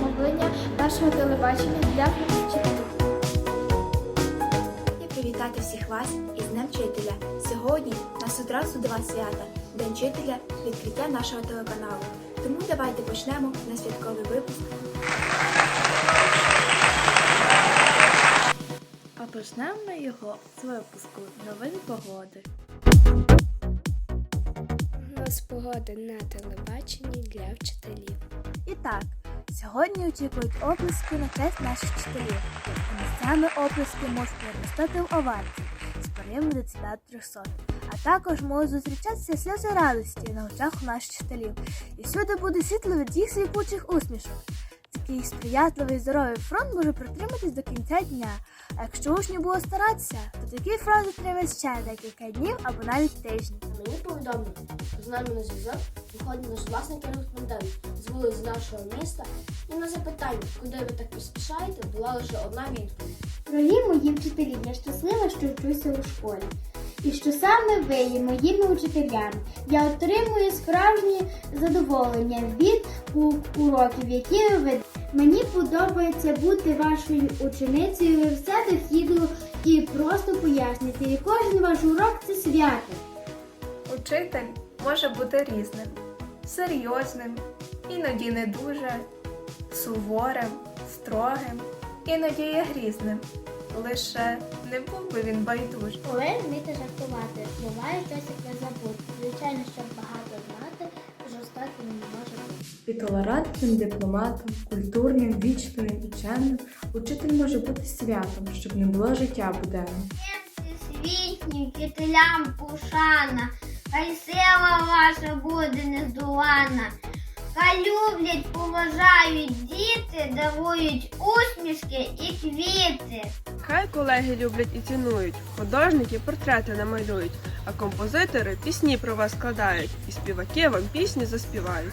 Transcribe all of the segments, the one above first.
мовлення нашого телебачення для вчителів. Я привітати всіх вас із Днем Вчителя. Сьогодні нас одразу два свята. День вчителя, відкриття нашого телеканалу. Тому давайте почнемо на святковий випуск. А почнемо ми його з випуску новин погоди. Погоди на телебаченні для вчителів. І так, сьогодні очікують оплески на честь наших вчителів. А місцями оплески можуть переростати в овації з поривом до ціна 300. А також можуть зустрічатися сльози радості на очах наших вчителів. І всюди буде світло від їх сліпучих усмішок. Такий сприятливий здоровий фронт може протриматись до кінця дня. А якщо учні було старатися, то такий фронт затримає ще декілька днів або навіть тижнів. Мені повідомлено, що з нами на зв'язок виходить наш власний кореспондент з вулиць нашого міста. І на запитання, куди ви так поспішаєте, була лише одна відповідь. Дорогі мої вчителі, я щаслива, що вчуся у школі. І що саме ви є моїми учителями. Я отримую справжнє задоволення від уроків, які ви ведете. Мені подобається бути вашою ученицею. Ви все дохідно і просто поясните. І кожен ваш урок це свято. Учитель може бути різним, серйозним, іноді не дуже, суворим, строгим, іноді є грізним. Лише не був би він байдужий. Повинен вміти жартувати. Буває щось як ви забути. Звичайно, щоб багато знати, жорстоким не може бути. І толерантним дипломатом, культурним, вічливим і чемним учитель може бути святом, щоб не було життя буденним. Всесвітнім вчителям пушана, хай сила ваша буде нездолана. Хай люблять, поважають діти, дарують усмішки і квіти. Хай колеги люблять і цінують, художники портрети намалюють, а композитори пісні про вас складають, і співаки вам пісні заспівають.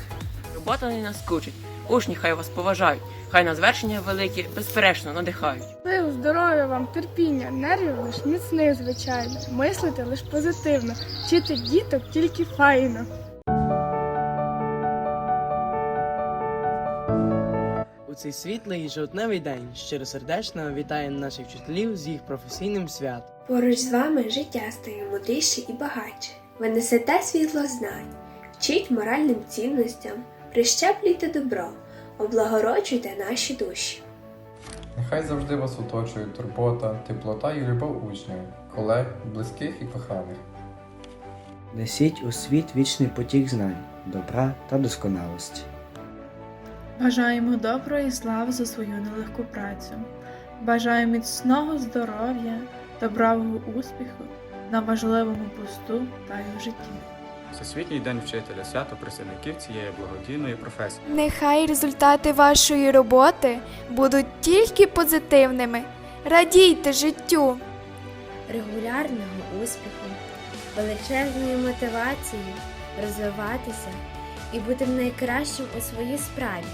Робота не наскучить, учні хай вас поважають, хай на звершення великі безперечно надихають. Сил, здоров'я вам, терпіння, нервів лиш міцних, звичайно. Мислити лиш позитивно, вчити діток тільки файно. У цей світлий і жовтневий день щиросердечно вітаємо наших вчителів з їх професійним святом. Поруч з вами життя стає мудріше і багатше. Ви несете світло знань, вчіть моральним цінностям, прищеплюйте добро, облагороджуйте наші душі. Нехай завжди вас оточує турбота, теплота і любов учнів, колег, близьких і коханих. Несіть у світ вічний потік знань, добра та досконалості. Бажаємо доброї слави за свою нелегку працю. Бажаю міцного здоров'я, добрового успіху на важливому посту та й у житті. Всесвітній день вчителя свято працівників цієї благодійної професії. Нехай результати вашої роботи будуть тільки позитивними. Радійте життю! Регулярного успіху, величезної мотивації розвиватися і бути найкращим у своїй справі.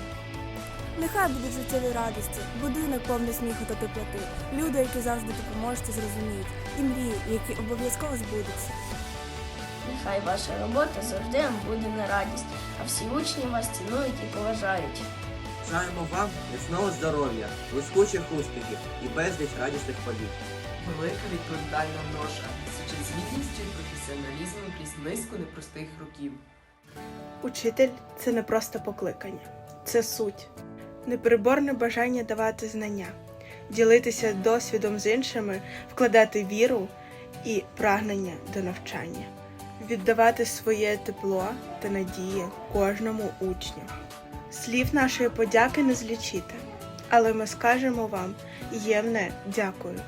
Нехай будуть життєві радості, будинок повний сміху та теплоти, люди, які завжди допоможуть і зрозуміють, і мрії, які обов'язково збудуться. Нехай ваша робота завжди вам буде на радість, а всі учні вас цінують і поважають. Бажаємо вам міцного здоров'я, блискучих успіхів і безліч радісних подій. Велика відповідальна ноша, з гідністю і професіоналізмом крізь низку непростих років. Учитель це не просто покликання, це суть, непереборне бажання давати знання, ділитися досвідом з іншими, вкладати віру і прагнення до навчання, віддавати своє тепло та надії кожному учню. Слів нашої подяки не злічити, але ми скажемо вам ємне дякую.